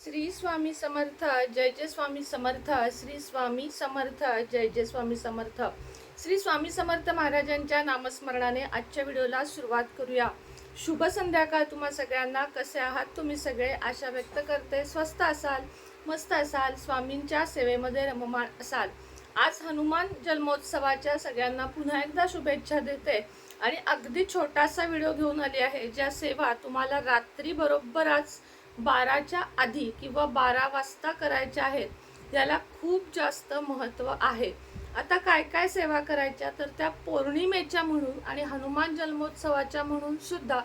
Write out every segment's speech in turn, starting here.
श्री स्वामी समर्थ जय जय स्वामी समर्थ श्री स्वामी समर्थ जय जय स्वामी समर्थ. श्री स्वामी समर्थ महाराजांच्या नामस्मरणाने आजच्या व्हिडिओला सुरुवात करूया. शुभ संध्याकाळ तुम्हा सगळ्यांना. कसे आहात तुम्ही सगळे? आशा व्यक्त करते. स्वस्त असाल मस्त असाल स्वामींच्या सेवेमध्ये रममाण असाल. आज हनुमान जन्मोत्सवाच्या सगळ्यांना पुन्हा एकदा शुभेच्छा देते. आणि अगदी छोटासा व्हिडिओ घेऊन आली आहे ज्या सेवा तुम्हाला रात्री बरोबर आज बाराच्या आधी किंवा बारा वाजता करायच्या आहेत याला खूप जास्त महत्त्व आहे. आता काय काय सेवा करायच्या? तर त्या पौर्णिमेच्या म्हणून आणि हनुमान जन्मोत्सवाच्या म्हणून सुद्धा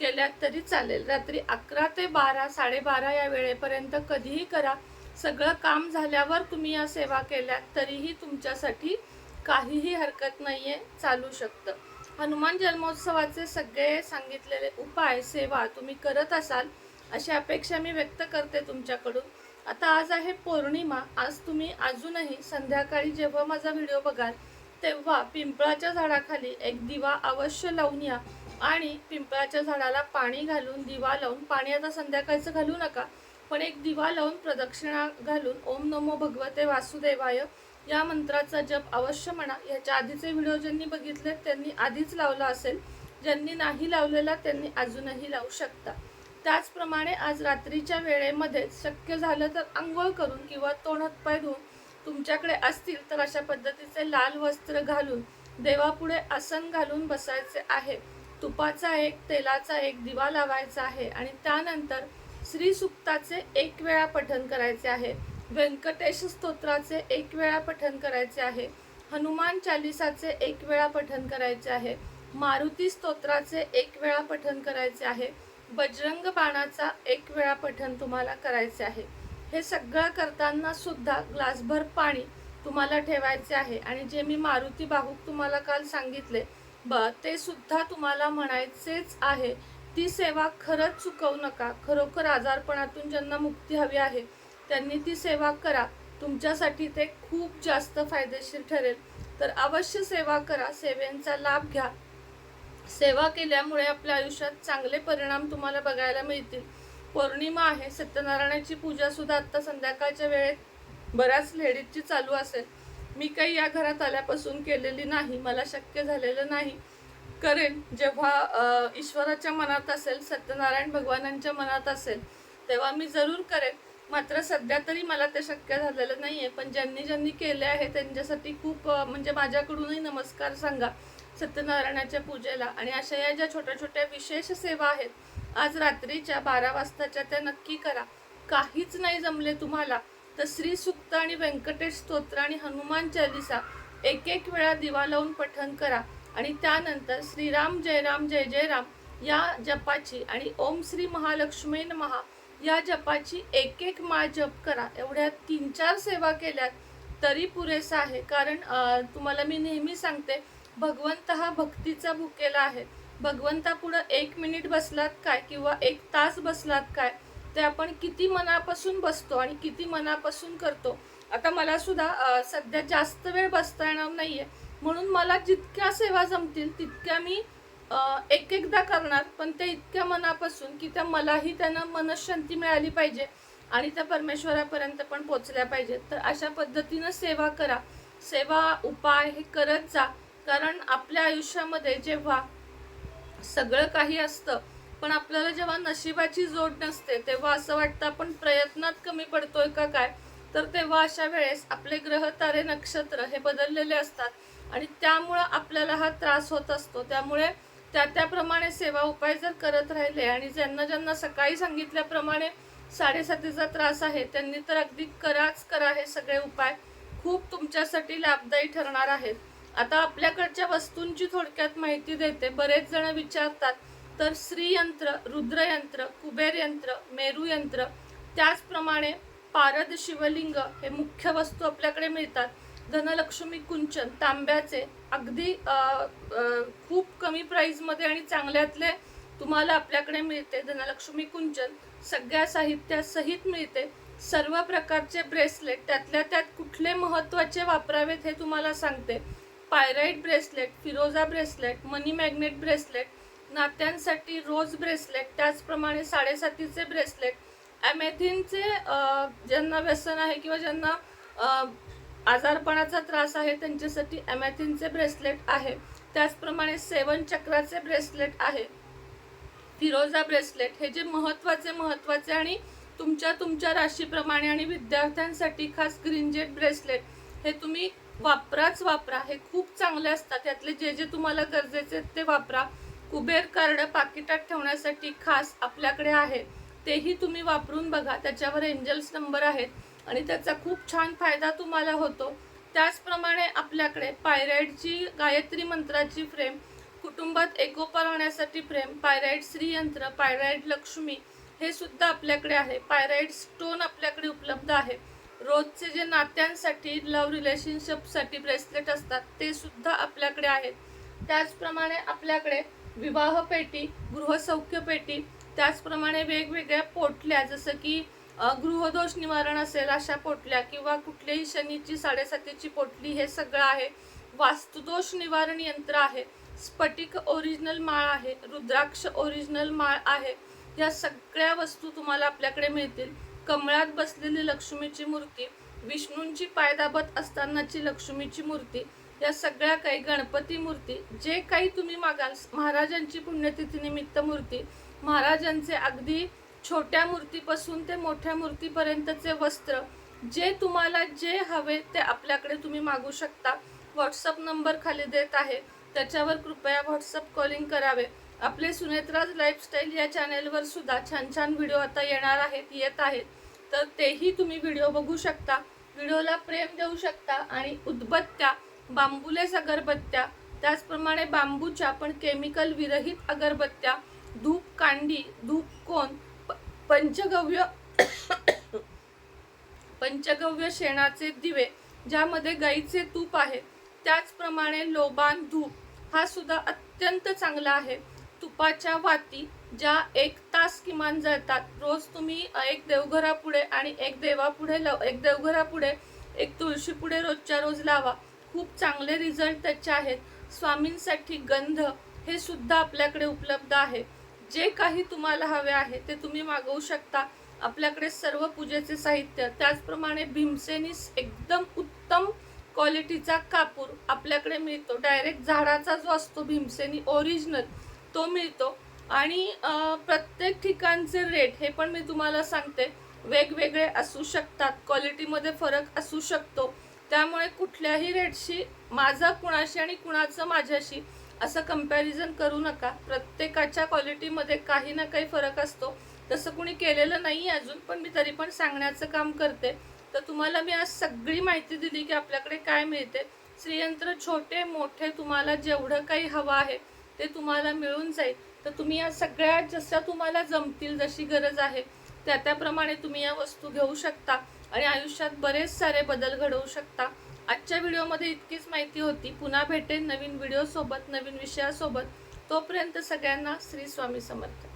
केल्या तरी चालेल. रात्री अकरा ते बारा साडेबारा या वेळेपर्यंत कधीही करा. सगळं काम झाल्यावर तुम्ही या सेवा केल्या तरीही तुमच्यासाठी काहीही हरकत नाही आहे चालू शकतं. हनुमान जन्मोत्सवाचे सगळे सांगितलेले उपाय सेवा तुम्ही करत असाल अशी अपेक्षा मी व्यक्त करते तुमच्याकडून. आता आज आहे पौर्णिमा आज तुम्ही अजूनही संध्याकाळी जेव्हा माझा व्हिडिओ बघाल तेव्हा पिंपळाच्या झाडाखाली एक दिवा अवश्य लावून या. आणि पिंपळाच्या झाडाला पाणी घालून दिवा लावून पाणी आता संध्याकाळचं घालू नका पण एक दिवा लावून प्रदक्षिणा घालून ओम नमो भगवते वासुदेवाय या मंत्राचा जप अवश्य म्हणा. याच्या आधीचे व्हिडिओ ज्यांनी बघितले त्यांनी आधीच लावला असेल. ज्यांनी नाही लावलेला त्यांनी अजूनही लावू शकता. त्याचप्रमाणे आज रात्रीच्या वेळेमध्ये शक्य झालं तर आंघोळ करून किंवा तोंड हातपाय धुवून तुमच्याकडे असतील तर अशा पद्धतीचे लाल वस्त्र घालून देवापुढे आसन घालून बसायचे आहे. तुपाचा एक तेलाचा एक दिवा लावायचा आहे आणि त्यानंतर श्री सुक्ताचे एक वेळा पठन करायचे आहे. व्यंकटेश स्तोत्राचे एक वेळा पठन करायचे आहे. हनुमान चालिसाचे एक वेळा पठन करायचे आहे. मारुती स्तोत्राचे एक वेळा पठन करायचे आहे. बजरंग बाणाचा एक वेळा पठन तुम्हाला करायचे आहे. हे सगळं करताना सुद्धा ग्लासभर पाणी तुम्हाला ठेवायचे आहे. आणि जे मी मारुती बाहूक तुम्हाला काल सांगितले ब ते सुद्धा तुम्हाला म्हणायचेच आहे. ती सेवा खरंच चुकवू नका. खरोखर आजारपणातून ज्यांना मुक्ती हवी आहे त्यांनी ती सेवा करा. तुमच्यासाठी ते खूप जास्त फायदेशीर ठरेल. तर अवश्य सेवा करा. सेवेंचा लाभ घ्या. सेवा केल्यामुळे आपल्या आयुष्यात चांगले परिणाम तुम्हाला बघायला मिळतील. पौर्णिमा आहे सत्यनारायणाची पूजा सुद्धा आता संध्याकाळच्या वेळेत बऱ्याच लेडीजची चालू असेल. मी काही या घरात आल्यापासून केलेली नाही मला शक्य झालेलं नाही. करेन जेव्हा ईश्वराच्या मनात असेल सत्यनारायण भगवानांच्या मनात असेल तेव्हा मी जरूर करेन. मात्र सध्या तरी मला ते शक्य झालेलं नाही आहे पण ज्यांनी ज्यांनी केले आहे त्यांच्यासाठी खूप म्हणजे माझ्याकडूनही नमस्कार सांगा. सत्यनारायणाच्या पूजेला. आणि अशा या ज्या छोट्या छोट्या विशेष सेवा आहेत आज रात्रीच्या बारा वाजताच्या त्या नक्की करा. काहीच नाही जमले तुम्हाला तर श्री सुक्त आणि व्यंकटेश स्तोत्र आणि हनुमान चालिसा एक एक वेळा दिवा लावून पठन करा. आणि त्यानंतर श्रीराम जयराम जय जयराम या जपाची आणि ओम श्री महालक्ष्मी महा या जपाची एक एक माळ जप करा. एवढ्या तीन चार सेवा केल्यात तरी पुरेसा आहे. कारण तुम्हाला मी नेहमी सांगते भगवंत हा भक्तीचा भुकेला आहे. भगवंतापुढं एक मिनिट बसलात काय किंवा एक तास बसलात काय ते आपण किती मनापासून बसतो आणि किती मनापासून करतो. आता मला सुद्धा सध्या जास्त वेळ बसता येणार नाहीये. म्हणून मला जितक्या सेवा जमतील तितक्या मी एक एकदा करणार पण ते इतक्या मनापासून की त्या मलाही त्यांना मनशांती मिळाली पाहिजे आणि त्या परमेश्वरापर्यंत पण पोचल्या पाहिजेत. तर अशा पद्धतीनं सेवा करा. सेवा उपाय हे करत जा. कारण आपल्या आयुष्यामध्ये जेव्हा सगळं काही असतं पण आपल्याला जेव्हा नशिबाची जोड नसते तेव्हा असं वाटतं आपण प्रयत्नात कमी पडतोय का काय? तर तेव्हा अशा वेळेस आपले ग्रह तारे नक्षत्र हे बदललेले असतात आणि त्यामुळं आपल्याला हा त्रास होत असतो. त्यामुळे त्या त्याप्रमाणे सेवा उपाय जर करत राहिले आणि ज्यांना ज्यांना सकाळी सांगितल्याप्रमाणे साडेसातीचा त्रास आहे त्यांनी तर अगदी कराच करा हे सगळे उपाय खूप तुमच्यासाठी लाभदायी ठरणार आहेत. आता आपल्याकडच्या वस्तूंची थोडक्यात माहिती देते. बरेच जण विचारतात तर श्रीयंत्र रुद्रयंत्र कुबेर यंत्र मेरू यंत्र त्याचप्रमाणे पारद शिवलिंग हे मुख्य वस्तू आपल्याकडे मिळतात. धनलक्ष्मी कुंचन तांब्याचे अगदी खूप कमी प्राईजमध्ये आणि चांगल्यातले तुम्हाला आपल्याकडे मिळते. धनलक्ष्मी कुंचन सगळ्या साहित्यासहित मिळते. सर्व प्रकारचे ब्रेसलेट त्यातल्या त्यात कुठले महत्त्वाचे वापरावेत हे तुम्हाला सांगते. पायराईट ब्रेसलेट फिरोजा ब्रेसलेट मनी मॅग्नेट ब्रेसलेट नात्यांसाठी रोज ब्रेसलेट त्याचप्रमाणे साडेसातीचे ब्रेसलेट ॲमेथिनचे ज्यांना व्यसन आहे किंवा ज्यांना आजारपणाचा त्रास आहे त्यांच्यासाठी ॲमॅथिनचे ब्रेसलेट आहे. त्याचप्रमाणे सेवन चक्राचे ब्रेसलेट आहे. फिरोजा ब्रेसलेट हे जे महत्त्वाचे महत्त्वाचे आणि तुमच्या तुमच्या राशीप्रमाणे आणि विद्यार्थ्यांसाठी खास ग्रीन जेट ब्रेसलेट हे तुम्ही वापराच वापरा. हे खूप चांगले असतात. यातले जे जे तुम्हाला गरजेचे आहेत ते वापरा. कुबेर कार्ड पाकिटात ठेवण्यासाठी खास आपल्याकडे आहे. तेही तुम्ही वापरून बघा. त्याच्यावर एंजल्स नंबर आहेत आणि त्याचा खूप छान फायदा तुम्हाला होतो. त्याचप्रमाणे आपल्याकडे पायराईडची गायत्री मंत्राची फ्रेम कुटुंबात एकोपा राहण्यासाठी फ्रेम पायराईड श्रीयंत्र पायराईड लक्ष्मी हे सुद्धा आपल्याकडे आहे. पायराईड स्टोन आपल्याकडे उपलब्ध आहे. रोजचे जे नात्यांसाठी लव्ह रिलेशनशिपसाठी ब्रेसलेट असतात ते सुद्धा आपल्याकडे आहेत. त्याचप्रमाणे आपल्याकडे विवाह पेटी गृहसौख्य पेटी त्याचप्रमाणे वेगवेगळ्या पोटल्या जसं की गृहदोष निवारण असेल अशा पोटल्या किंवा कुठल्याही शनीची साडेसातीची पोटली हे सगळं आहे. वास्तुदोष निवारण यंत्र आहे. स्फटिक ओरिजिनल माळ आहे. रुद्राक्ष ओरिजिनल माळ आहे. या सगळ्या वस्तू तुम्हाला आपल्याकडे मिळतील. कमळात बसलेली लक्ष्मीची मूर्ती विष्णूंची पायदाबत असतानाची लक्ष्मीची मूर्ती या सगळ्या काही गणपती मूर्ती जे काही तुम्ही मागाल महाराजांची पुण्यतिथीनिमित्त मूर्ती महाराजांचे अगदी छोट्या मूर्तीपासून ते मोठ्या मूर्तीपर्यंतचे वस्त्र जे तुम्हाला जे हवे ते आपल्याकडे तुम्ही मागू शकता. व्हॉट्सअप नंबर खाली देत आहे. त्याच्यावर कृपया व्हॉट्सअप कॉलिंग करावे. आपले सुनेत्राज लाईफस्टाईल या चॅनेलवर सुद्धा छान छान व्हिडिओ आता येणार आहेत येत आहेत. तर तेही तुम्ही व्हिडिओ बघू शकता. व्हिडिओला प्रेम देऊ शकता आणि उदबत्त्या बांबुलेस अगरबत्त्या त्याचप्रमाणे बांबूच्या पण केमिकल विरहित अगरबत्त्या धूप कांडी धूप कोण प- पंचगव्य पंचगव्य शेणाचे दिवे ज्यामध्ये गाईचे तूप आहे. त्याचप्रमाणे लोबान धूप हा सुद्धा अत्यंत चांगला आहे. तुपाच्या वाती ज्या एक तास किमान जळतात रोज तुम्ही एक देवघरापुढे आणि एक देवापुढे लाव एक देवघरापुढे एक तुळशीपुढे रोजच्या रोज लावा. खूप चांगले रिझल्ट त्याचे आहेत. स्वामींसाठी गंध हे सुद्धा आपल्याकडे उपलब्ध आहे. जे काही तुम्हाला हवे आहे ते तुम्ही मागवू शकता. आपल्याकडे सर्व पूजेचे साहित्य त्याचप्रमाणे भीमसेनीस एकदम उत्तम क्वालिटीचा कापूर आपल्याकडे मिळतो. डायरेक्ट झाडाचा जो असतो भीमसेनी ओरिजिनल तो मिळतो. आणि प्रत्येक ठिकाणचे रेट हे पण मी तुम्हाला सांगते. वेगवेगळे असू शकतात. क्वालिटीमध्ये फरक असू शकतो. त्यामुळे कुठल्याही रेटशी माझा कुणाशी आणि कुणाचं माझ्याशी असं कंपॅरिझन करू नका. प्रत्येकाच्या क्वालिटीमध्ये काही ना काही फरक असतो. तसं कुणी केलेलं नाही अजून पण मी तरी पण सांगण्याचं काम करते. तर तुम्हाला मी आज सगळी माहिती दिली की आपल्याकडे काय मिळते. श्रीयंत्र छोटे मोठे तुम्हाला जेवढं काही हवं आहे ते तुम्हाला मिळून जाईल. तर तुम्ही या सगळ्या जशा तुम्हाला जमतील जशी गरज आहे त्या त्याप्रमाणे तुम्ही या वस्तू घेऊ शकता आणि आयुष्यात बरेच सारे बदल घडवू शकता. आजच्या व्हिडिओमध्ये इतकीच माहिती होती. पुन्हा भेटेन नवीन व्हिडिओसोबत नवीन विषयासोबत. तोपर्यंत सगळ्यांना श्री स्वामी समर्थ.